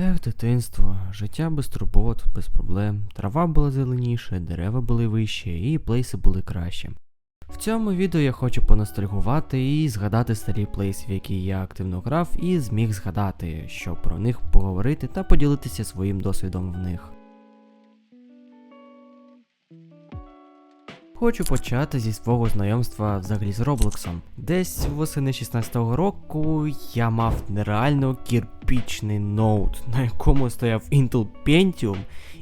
Ех, дитинство, життя без турбот, без проблем. Трава була зеленіше, дерева були вищі, і плейси були краще. В цьому відео я хочу поностальгувати і згадати старі плейси, в які я активно грав, і зміг згадати, щоб про них поговорити та поділитися своїм досвідом в них. Хочу почати зі свого знайомства взагалі з Роблоксом. Десь восени 16-го року я мав нереально кірпічний ноут, на якому стояв Intel Pentium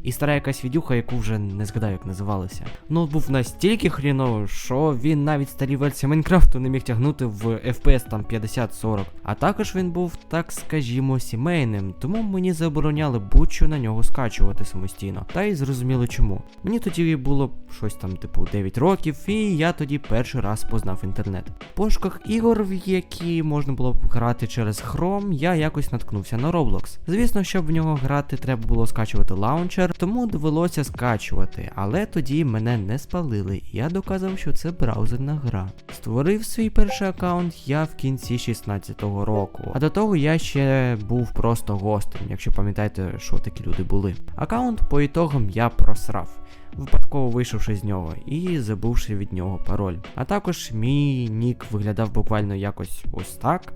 і стара якась відюха, яку вже не згадаю, як називалася. Ноут був настільки хріновий, що він навіть старі версії Майнкрафту не міг тягнути в FPS там 50-40. А також він був, так скажімо, сімейним, тому мені забороняли будь-що на нього скачувати самостійно. Та й зрозуміло чому. Мені тоді було щось там, типу, 9 років, і я тоді перший раз познав інтернет. В пошуках ігор, в які можна було б грати через Chrome, я якось наткнувся на Roblox. Звісно, щоб в нього грати, треба було скачувати лаунчер, тому довелося скачувати, але тоді мене не спалили, і я доказав, що це браузерна гра. Створив свій перший аккаунт я в кінці 16-го року, а до того я ще був просто гостем, якщо пам'ятаєте, що такі люди були. Аккаунт по ітогам я просрав випадково вийшовши з нього і забувши від нього пароль. А також мій нік виглядав буквально якось ось так.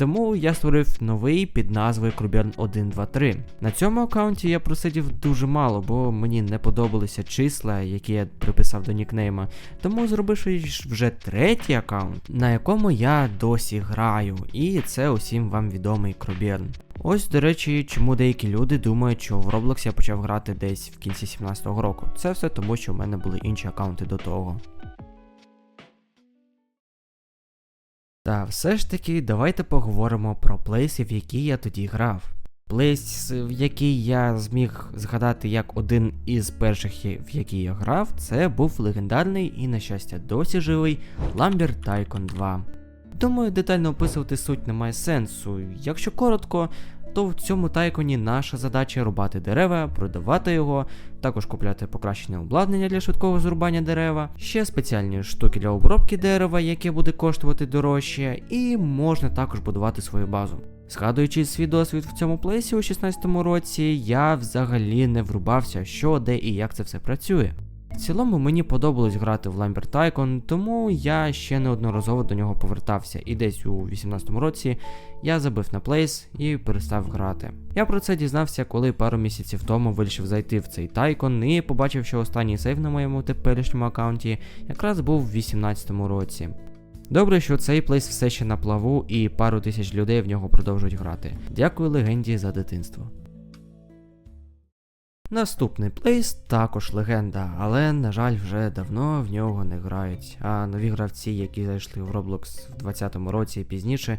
Тому я створив новий під назвою Круберн 123. На цьому аккаунті я просидів дуже мало, бо мені не подобалися числа, які я приписав до нікнейма. Тому зробивши вже третій аккаунт, на якому я досі граю, і це усім вам відомий Круберн. Ось, до речі, чому деякі люди думають, що в Roblox я почав грати десь в кінці 17-го року. Це все тому, що в мене були інші аккаунти до того. Та все ж таки, давайте поговоримо про плейси, в які я тоді грав. Плейс, в який я зміг згадати як один із перших, в які я грав, це був легендарний і, на щастя, досі живий Lambert Tycoon 2. Думаю, детально описувати суть немає сенсу. Якщо коротко, то в цьому тайконі наша задача рубати дерева, продавати його, також купляти покращене обладнання для швидкого зрубання дерева, ще спеціальні штуки для обробки дерева, яке буде коштувати дорожче, і можна також будувати свою базу. Згадуючи свій досвід в цьому плейсі у 16-му році, я взагалі не врубався, що, де і як це все працює. В цілому мені подобалось грати в Lambert Tycoon, тому я ще неодноразово до нього повертався, і десь у 18-му році я забив на плейс і перестав грати. Я про це дізнався, коли пару місяців тому вирішив зайти в цей Tycoon і побачив, що останній сейв на моєму теперішньому аккаунті якраз був в 18-му році. Добре, що цей плейс все ще на плаву і пару тисяч людей в нього продовжують грати. Дякую легенді за дитинство. Наступний плейс також легенда, але, на жаль, вже давно в нього не грають. А нові гравці, які зайшли в Roblox в 2020 році і пізніше,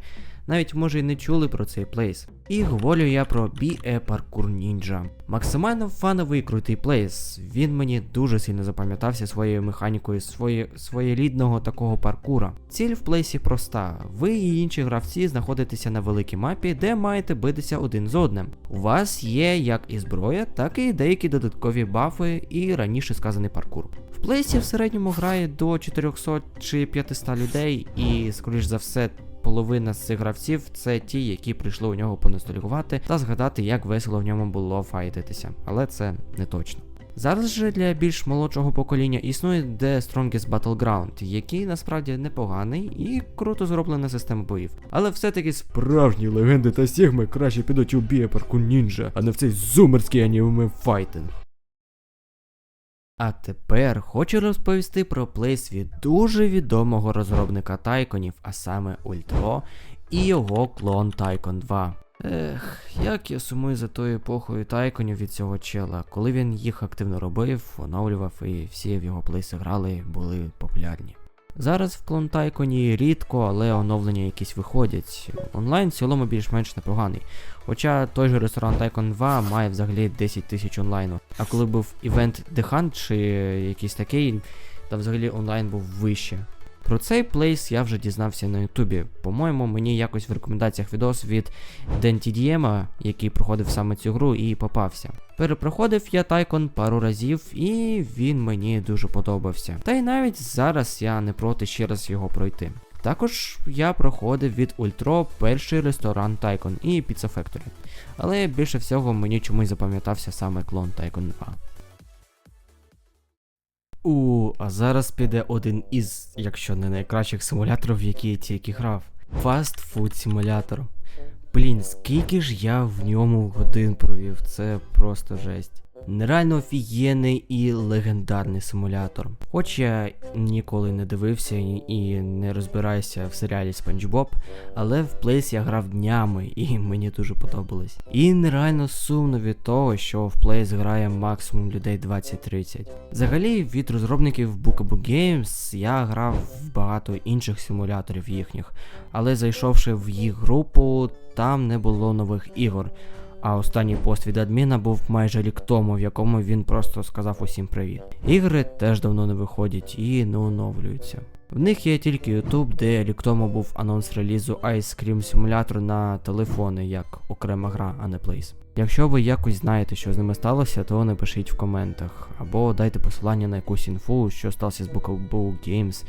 навіть може й не чули про цей плейс. І говорю я про BE Parkour Ninja. Максимально фановий крутий плейс. Він мені дуже сильно запам'ятався своєю механікою своє, своєрідного такого паркура. Ціль в плейсі проста: ви і інші гравці знаходитеся на великій мапі, де маєте битися один з одним. У вас є як і зброя, так і деякі додаткові бафи і раніше сказаний паркур. В плейсі в середньому грає до 400 чи 500 людей, і, скоріш за все, половина з цих гравців це ті, які прийшли у нього поностальгувати та згадати, як весело в ньому було файтитися, але це не точно. Зараз же для більш молодшого покоління існує The Strongest Battleground, який насправді непоганий і круто зроблена система боїв. Але все-таки справжні легенди та сігми краще підуть у бієпарку нінджа, а не в цей зумерський аніме файтинг. А тепер хочу розповісти про плейс від дуже відомого розробника тайконів, а саме Ультро і його клон Тайкон 2. Ех, як я сумую за тою епохою тайконів від цього чела, коли він їх активно робив, оновлював і всі в його плейси грали, були популярні. Зараз в клон Тайконі рідко, але оновлення якісь виходять. Онлайн в цілому більш-менш непоганий. Хоча той же ресторан Тайкон 2 має взагалі 10 тисяч онлайну. А коли був івент The Hunt чи якийсь такий, то взагалі онлайн був вище. Про цей плейс я вже дізнався на Ютубі. По-моєму, мені якось в рекомендаціях відос від DenTDM, який проходив саме цю гру, і попався. Перепроходив я Тайкон пару разів, і він мені дуже подобався. Та й навіть зараз я не проти ще раз його пройти. Також я проходив від Ультро перший ресторан Tycoon і Pizza Factory. Але більше всього мені чомусь запам'ятався саме клон Tycoon 2. У, а зараз піде один із, якщо не найкращих симуляторів, які я тільки грав. Fast Food Simulator. Блін, скільки ж я в ньому годин провів, це просто жесть. Нереально офігенний і легендарний симулятор. Хоч я ніколи не дивився і- не розбираюся в серіалі Спанч Боб, але в Place я грав днями і мені дуже подобалось. І нереально сумно від того, що в Place грає максимум людей 20-30. Взагалі, від розробників Bookable Games я грав в багато інших симуляторів їхніх, але зайшовши в їх групу, там не було нових ігор. А останній пост від адміна був майже рік тому, в якому він просто сказав усім привіт. Ігри теж давно не виходять і не оновлюються. В них є тільки YouTube, де рік тому був анонс релізу Ice Cream Simulator на телефони як окрема гра, а не Place. Якщо ви якось знаєте, що з ними сталося, то напишіть в коментах, або дайте посилання на якусь інфу, що сталося з Bookable Games.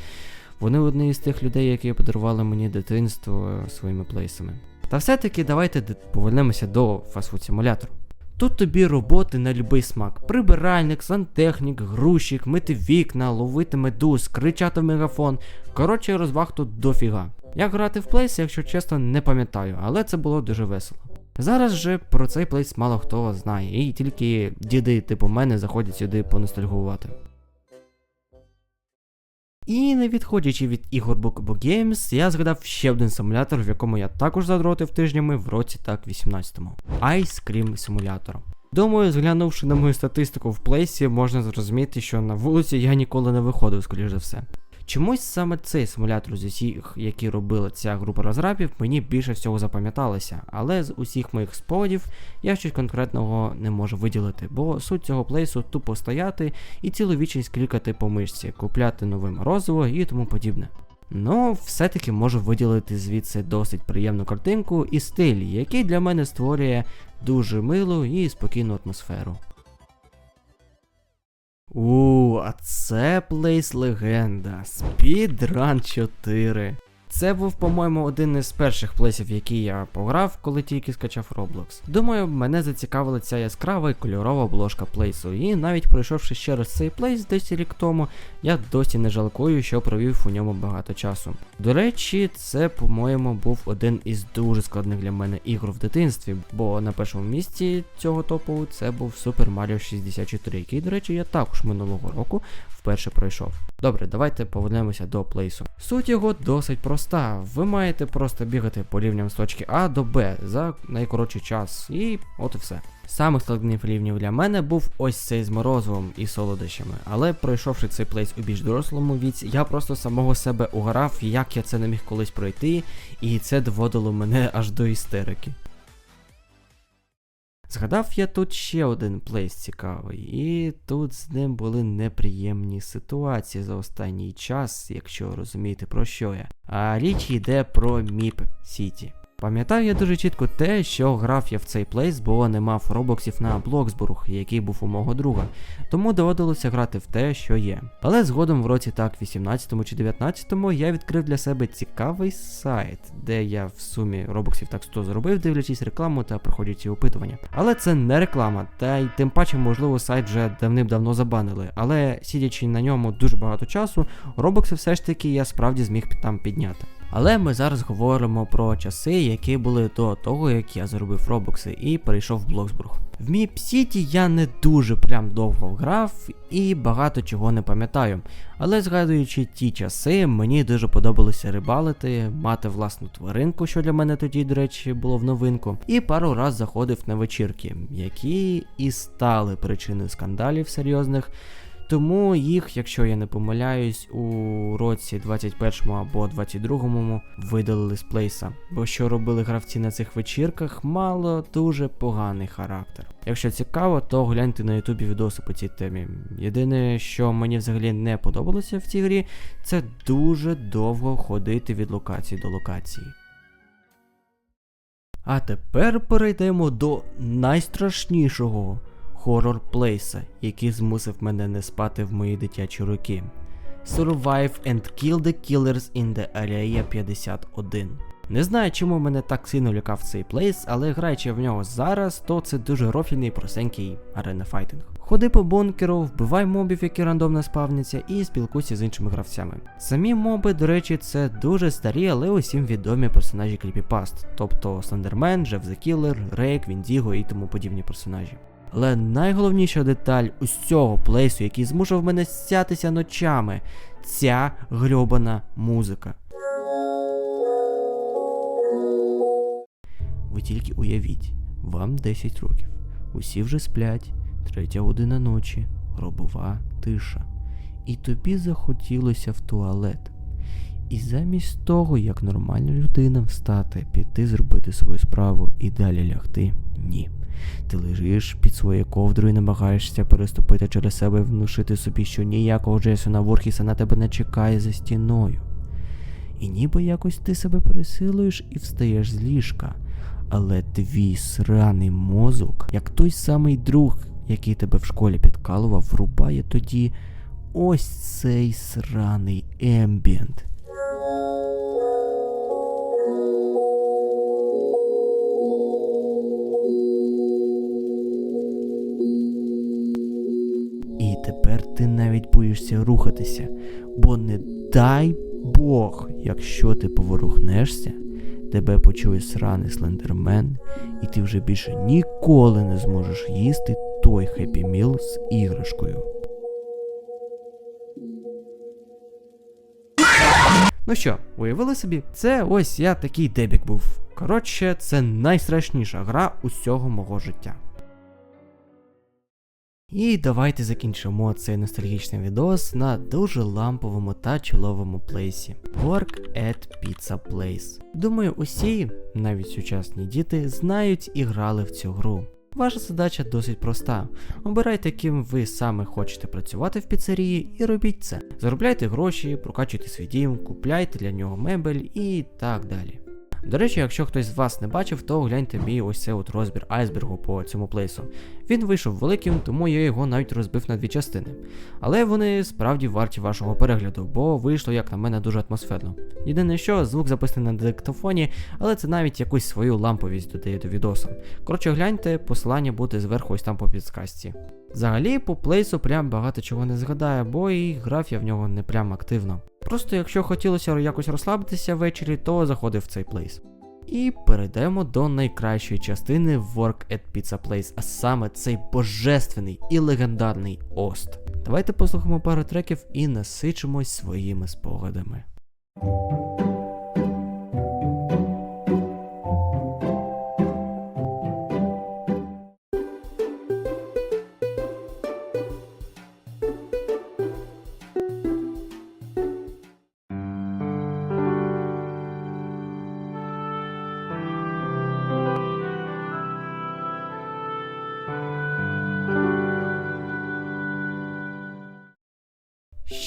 Вони одні із тих людей, які подарували мені дитинство своїми плейсами. Та все-таки давайте повернемося до фастфуд симулятору. Тут тобі роботи на любий смак: прибиральник, сантехнік, грузчик, мити вікна, ловити медуз, кричати в мегафон. Коротше, розваг тут дофіга. Як грати в плейс, якщо чесно, не пам'ятаю, але це було дуже весело. Зараз же про цей плейс мало хто знає, і тільки діди типу мене заходять сюди поностальгувати. І не відходячи від ігор Bookable Games, я згадав ще один симулятор, в якому я також задротив тижнями в році так 18-му. Ice Cream Simulator. Думаю, зглянувши на мою статистику в плейсі, можна зрозуміти, що на вулиці я ніколи не виходив, скоріш за все. Чомусь саме цей симулятор з усіх, які робила ця група розрабів, мені більше всього запам'яталося, але з усіх моїх спогадів я щось конкретного не можу виділити, бо суть цього плейсу тупо стояти і цілу вічність клікати по мишці, купляти нове морозиво і тому подібне. Ну, все-таки можу виділити звідси досить приємну картинку і стиль, який для мене створює дуже милу і спокійну атмосферу. У, а це плейс легенда. Speedrun 4. Це був, по-моєму, один із перших плейсів, які я пограв, коли тільки скачав Roblox. Думаю, мене зацікавила ця яскрава і кольорова обложка плейсу, і навіть пройшовши ще раз цей плейс десь рік тому, я досі не жалкую, що провів у ньому багато часу. До речі, це, по-моєму, був один із дуже складних для мене ігор в дитинстві, бо на першому місці цього топу це був Super Mario 64, який, до речі, я також минулого року вперше пройшов. Добре, давайте повернемося до плейсу. Суть його досить проста. Ви маєте просто бігати по рівням з точки А до Б за найкоротший час, і от і все. Самих складних рівнів для мене був ось цей з морозивом і солодощами, але пройшовши цей плейс у більш дорослому віці, я просто самого себе угорав, як я це не міг колись пройти, і це доводило мене аж до істерики. Згадав я тут ще один плейс цікавий, і тут з ним були неприємні ситуації за останній час, якщо розумієте про що я. А річ йде про Міп Сіті. Пам'ятаю я дуже чітко те, що грав я в цей плейс, бо не мав робоксів на Блоксбург, який був у мого друга, тому доводилося грати в те, що є. Але згодом в році так 18 чи 19 я відкрив для себе цікавий сайт, де я в сумі робоксів так 100 зробив, дивлячись рекламу та проходячи опитування. Але це не реклама, та й тим паче, можливо, сайт вже давним-давно забанили. Але сидячи на ньому дуже багато часу, робокси все ж таки я справді зміг там підняти. Але ми зараз говоримо про часи, які були до того, як я заробив робокси і перейшов в Блоксбург. В Міп Сіті я не дуже прям довго грав і багато чого не пам'ятаю. Але згадуючи ті часи, мені дуже подобалося рибалити, мати власну тваринку, що для мене тоді, до речі, було в новинку, і пару раз заходив на вечірки, які і стали причиною скандалів серйозних. Тому їх, якщо я не помиляюсь, у році 21 або 22 видалили з плейса. Бо що робили гравці на цих вечірках, мало дуже поганий характер. Якщо цікаво, то гляньте на ютубі відоси по цій темі. Єдине, що мені взагалі не подобалося в цій грі, це дуже довго ходити від локації до локації. А тепер перейдемо до найстрашнішого хорор плейса, який змусив мене не спати в мої дитячі роки. Survive and Kill the Killers in the Area 51. Не знаю, чому мене так сильно лякав цей плейс, але граючи в нього зараз, то це дуже рофільний простенький арена файтинг. Ходи по бункеру, вбивай мобів, які рандомно спавняться, і спілкуйся з іншими гравцями. Самі моби, до речі, це дуже старі, але усім відомі персонажі Creepypast, тобто Слендермен, Джеф the Killer, Рейк, Віндіго і тому подібні персонажі. Але найголовніша деталь усього плейсу, який змушував мене сятися ночами, ця грьобана музика. Ви тільки уявіть, вам 10 років. Усі вже сплять, третя година ночі, гробова тиша. І тобі захотілося в туалет. І замість того, як нормальна людина встати, піти зробити свою справу і далі лягти, ні. Ти лежиш під своєю ковдрою і намагаєшся переступити через себе і внушити собі, що ніякого Джейсона Ворхіса на тебе не чекає за стіною. І ніби якось ти себе пересилуєш і встаєш з ліжка. Але твій сраний мозок, як той самий друг, який тебе в школі підкалував, врубає тоді ось цей сраний ембієнт. Боїшся рухатися, бо не дай Бог, якщо ти поворухнешся, тебе почує сраний слендермен, і ти вже більше ніколи не зможеш їсти той хеппі міл з іграшкою. Ну що, уявили собі? Це ось я такий дебік був. Коротше, це найстрашніша гра усього мого життя. І давайте закінчимо цей ностальгічний відос на дуже ламповому та чоловому плейсі. Work at Pizza Place. Думаю, усі, навіть сучасні діти, знають і грали в цю гру. Ваша задача досить проста. Обирайте, ким ви саме хочете працювати в піцерії, і робіть це. Заробляйте гроші, прокачуйте свій дім, купляйте для нього мебель і так далі. До речі, якщо хтось з вас не бачив, то гляньте мій ось цей от розбір айсбергу по цьому плейсу. Він вийшов великим, тому я його навіть розбив на дві частини. Але вони справді варті вашого перегляду, бо вийшло, як на мене, дуже атмосферно. Єдине, що звук записаний на диктофоні, але це навіть якусь свою ламповість додає до відосу. Коротше, гляньте, посилання буде зверху ось там по підсказці. Взагалі, по плейсу прям багато чого не згадаю, бо і грав я в нього не прям активно. Просто якщо хотілося якось розслабитися ввечері, то заходив в цей плейс. І перейдемо до найкращої частини Work at Pizza Place, а саме цей божественний і легендарний Ост. Давайте послухаємо пару треків і насичимось своїми спогадами.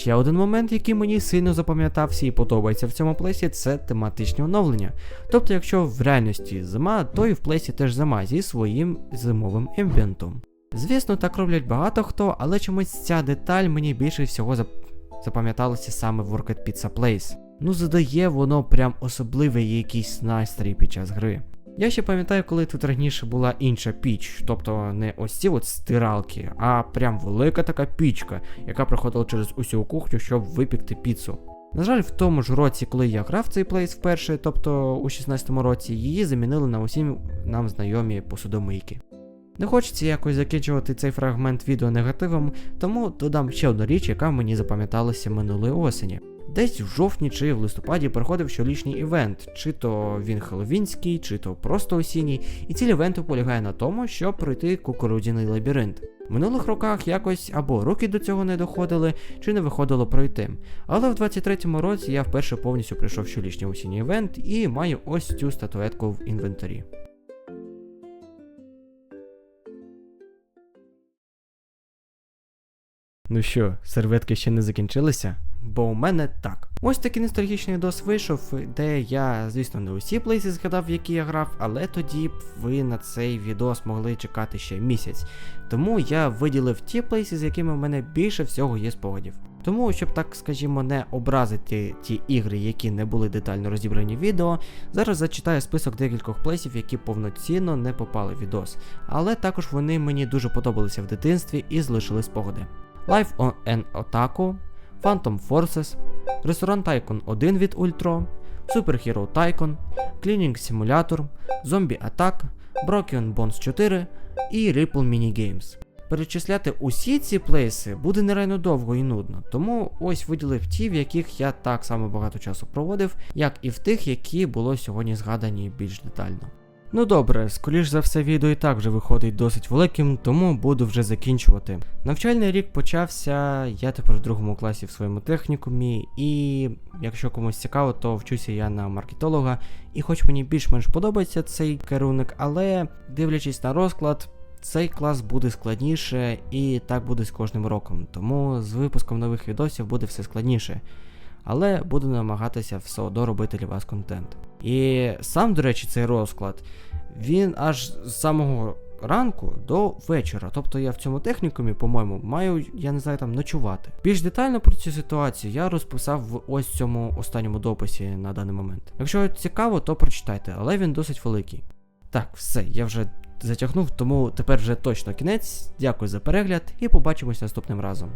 Ще один момент, який мені сильно запам'ятався і подобається в цьому плейсі, це тематичні оновлення. Тобто, якщо в реальності зима, то і в плейсі теж зима зі своїм зимовим ембієнтом. Звісно, так роблять багато хто, але чомусь ця деталь мені більше всього зап... запам'яталася саме в Work Pizza Place. Ну, задає воно прям особливий якийсь настрій під час гри. Я ще пам'ятаю, коли тут раніше була інша піч, тобто не ось ці от стиралки, а прям велика така пічка, яка проходила через усю кухню, щоб випікти піцу. На жаль, в тому ж році, коли я грав цей плейс вперше, тобто у 16-му році, її замінили на усім нам знайомі посудомийки. Не хочеться якось закінчувати цей фрагмент відео негативом, тому додам ще одну річ, яка мені запам'яталася минулої осені. Десь в жовтні чи в листопаді проходив щорічний івент, чи то він хеловінський, чи то просто осінній, і ціль івенту полягає на тому, щоб пройти кукурудзяний лабіринт. В минулих роках якось або руки до цього не доходили, чи не виходило пройти. Але в 23-му році я вперше повністю пройшов щорічний осінній івент і маю ось цю статуетку в інвентарі. Ну що, серветки ще не закінчилися? Бо у мене так. Ось такий ностальгічний дос вийшов, де я, звісно, не усі плейси згадав, в які я грав, але тоді б ви на цей відос могли чекати ще місяць. Тому я виділив ті плейси, з якими в мене більше всього є спогадів. Тому, щоб так скажімо, не образити ті ігри, які не були детально розібрані в відео, зараз зачитаю список декількох плейсів, які повноцінно не попали в відос. Але також вони мені дуже подобалися в дитинстві і залишили спогади. Life on an Otaku, Phantom Forces, Restaurant Tycoon 1 від Ultro, Super Hero Tycoon, Cleaning Simulator, Zombie Attack, Broken Bones 4 і Ripple Mini Games. Перечисляти усі ці плейси буде нереально довго і нудно, тому ось виділив ті, в яких я так само багато часу проводив, як і в тих, які було сьогодні згадані більш детально. Ну добре, скоріш за все, відео і так вже виходить досить великим, тому буду вже закінчувати. Навчальний рік почався, я тепер в другому класі в своєму технікумі, і якщо комусь цікаво, то вчуся я на маркетолога. І хоч мені більш-менш подобається цей керівник, але дивлячись на розклад, цей клас буде складніше, і так буде з кожним роком. Тому з випуском нових відосів буде все складніше. Але буду намагатися все одно робити для вас контент. І сам, до речі, цей розклад, він аж з самого ранку до вечора. Тобто я в цьому технікумі, по-моєму, маю, я не знаю, там ночувати. Більш детально про цю ситуацію я розписав в ось цьому останньому дописі на даний момент. Якщо цікаво, то прочитайте, але він досить великий. Так, все, я вже затягнув, тому тепер вже точно кінець. Дякую за перегляд і побачимось наступним разом.